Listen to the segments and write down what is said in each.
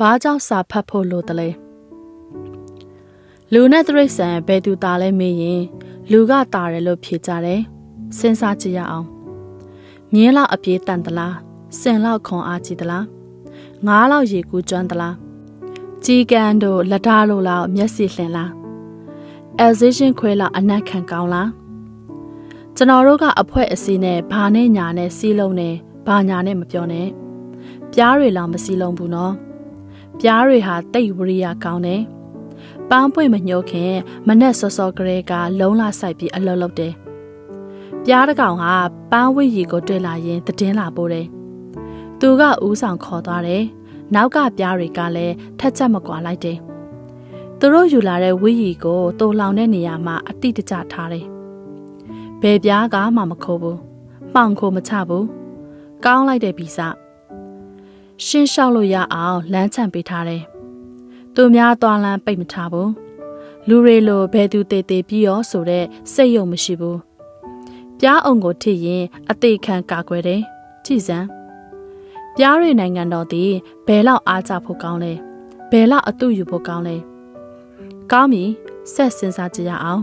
ဘာကြောင့်စာဖတ်ဖို့လိုတလဲလူနဲ့တရိษံဘယ်သူသားလဲမေးရင်လူကတာတယ်လို့ဖြေကြတယ်စဉ်းစားကြည့်ရအောင်မြင်းလောက်အပြေးတန်တလားစင်လောက်ခွန်အားကြီးတလားငားလောက်ရေကူးကျွမ်းတလားကြီးကန်တို့လက်ဓာလို့လောက်မျက်စိလှင်လား exhibition ခွဲလောက်အနက်ခံကောင်းလားကျွန်တော်တို့ကအဖွဲအစည်းနဲ့ဘာနဲ့ညာနဲ့စီးလုံးနဲ့ဘာညာနဲ့မပြောနဲ့ပြားတွေလောက်မစီးလုံးဘူးနော် ပြားတွေဟာတိတ်ဝရိယကောင်းတယ်ပန်းပွင့်မညှို့ခင်မနဲ့စောစောကလေးကလုံးလာဆိုင်ပြီးအလုပ်လုပ်တယ်ပြားတကောင်ဟာပန်းဝိရီကိုတွေ့လာရင်တည်င်းလာပို့တယ်သူကဥဆောင်ခေါ်သွားတယ်နောက်ကပြားတွေကလည်းထက်ချက်မကွာလိုက်တယ်သူတို့ယူလာတဲ့ဝိရီကိုတူလောင်တဲ့နေရာမှာအတိတကျထားတယ်ဘယ်ပြားကမှမခိုးဘူးမှောင်ခိုမချဘူးကောင်းလိုက်တဲ့ဗီဇ ရှင်းလျှောက်လို့ရအောင်လမ်းချန်ပေးထားတယ်။သူများသွားလမ်းပိတ်မထားဘူး။လူတွေလိုဘယ်သူတေတေပြီးရောဆိုတဲ့စိတ်ယုံမရှိဘူး။ပြားအောင်ကိုထိရင်အသေးခံကာကွယ်တယ်။ကြည်စံ။ပြားတွေနိုင်ငံတော်သည်ဘယ်လောက်အားကြဖို့ကောင်းလဲ။ဘယ်လောက်အတုယူဖို့ကောင်းလဲ။ကောင်းပြီဆက်စင်စားကြည့်ရအောင်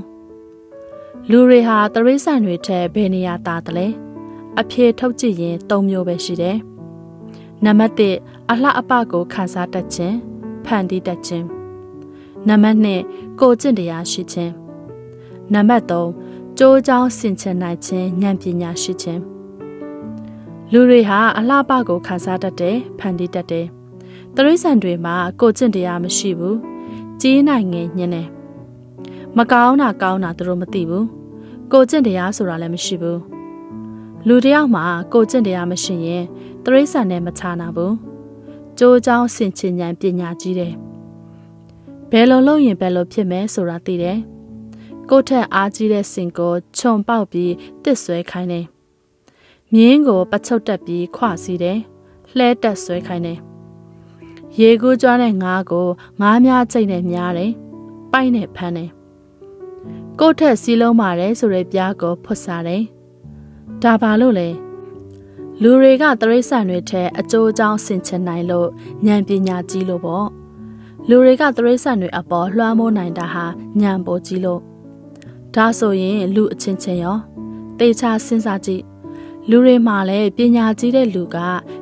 ။လူတွေဟာတရိษံတွေထက်ဘယ်နေရာတာတလဲ။အဖြေထုတ်ကြည့်ရင်၃မျိုးပဲရှိတယ်။ နံပါတ်1အလှအပကိုခန်းစားတတ်ခြင်းဖန်တီးတတ်ခြင်းနံပါတ်2ကိုကျင့်တရားရှိခြင်းနံပါတ်3ကြိုးကြောင်းဆင်ခြင်နိုင်ခြင်းဉာဏ်ပညာရှိခြင်းလူတွေဟာအလှပကိုခန်းစားတတ်တယ်ဖန်တီးတတ်တယ်တရိษံတွေမှာကိုကျင့်တရားမရှိဘူးကြီးနိုင်ငယ်ညင်းတယ်မကောင်းတာကောင်းတာသူတို့မသိဘူးကိုကျင့်တရားဆိုတာလည်းမရှိဘူးလူတယောက်မှာကိုကျင့်တရားမရှိရင် တရိษံနဲ့မချနာဘူးကြိုးချောင်းဆင်ချင်ဉဏ်ပညာကြီးတယ်ဘယ်လိုလုပ်ရင်ဘယ်လိုဖြစ်မယ်ဆိုတာသိတယ်ကိုယ့်ထက်အားကြီးတဲ့စင်ကိုခြုံပေါက်ပြီးတစ်ဆွဲခိုင်းတယ်မြင်းကိုပချုပ်တက်ပြီးခွစီးတယ်လှဲတက်ဆွဲခိုင်းတယ်ရေကူးကြွားတဲ့ငါးကိုငါးများချိတ်နဲ့များတယ်ပိုက်နဲ့ဖမ်းတယ်ကိုယ့်ထက်စီးလုံးပါတယ်ဆိုတဲ့ပြားကိုဖွတ်စားတယ်ဒါပါလို့လဲ လူတွေကတရိษံတွေထဲအကျိုးအကြောင်းဆင်ခြင်နိုင်လို့ဉာဏ်ပညာကြီးလို့ပေါ့လူတွေကတရိษံတွေအပေါ်လွှမ်းမိုးနိုင်တာဟာဉာဏ်ပေါ်ကြီးလို့ဒါဆိုရင်လူအချင်းချင်းရောတေချာစဉ်းစားကြည့်လူတွေမှာလည်းပညာကြီးတဲ့လူက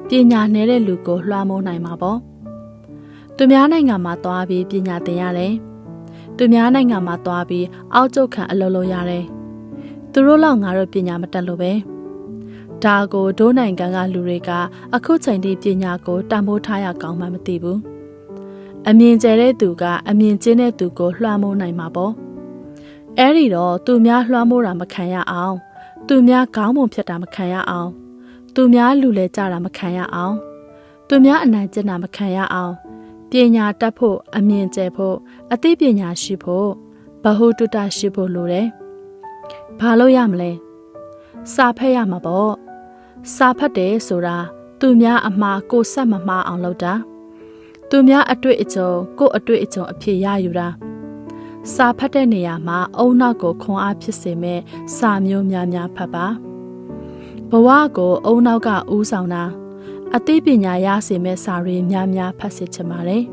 ပညာနည်းတဲ့လူကိုလွှမ်းမိုးနိုင်မှာပေါ့သူများနိုင်ငံမှာသွားပြီးပညာသင်ရတယ်သူများနိုင်ငံမှာသွားပြီးအောက်ကျုပ်ခံအလုပ်လုပ်ရတယ်သူတို့လောက်ငါတို့ပညာမတတ်လို့ပဲ ဒါကိုဒိုးနိုင်ငံကလူတွေက အခုချိန်ထိပညာကိုတန်ဖိုးထားရကောင်းမှမသိဘူးအမြင်ကျဲတဲ့သူကအမြင်ကျင်းတဲ့သူကိုလွှမ်းမိုးနိုင်မှာပေါ့အဲ့ဒီတော့သူများလွှမ်းမိုးတာမခံရအောင်သူများခေါင်းပုံဖြတ်တာမခံရအောင်သူများလူလဲကြတာမခံရအောင်သူများအနိုင်ကျင့်တာမခံရအောင်ပညာတတ်ဖို့အမြင်ကျဲဖို့အသိပညာရှိဖို့ဘဟုတုတရှိဖို့လိုတယ်ဘာလို့ရမလဲစာဖတ်ရမှာပေါ့ စာဖတ်တယ်ဆိုတာသူများအမှားကိုဆက်မမှားအောင်လုပ်တာသူများအတွေ့အကြုံကိုအတွေ့အကြုံအဖြစ်ရယူတာစာဖတ်တဲ့နေရာမှာအုံနောက်ကိုခွန်အားဖြစ်စေမဲ့စာမျိုးများများဖတ်ပါဘဝကိုအုံနောက်ကဥဆောင်တာအသိပညာရစေမဲ့စာတွေများများဖတ်စေချင်ပါတယ်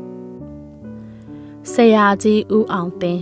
ဆရာကြီးဦးအောင်သိန်း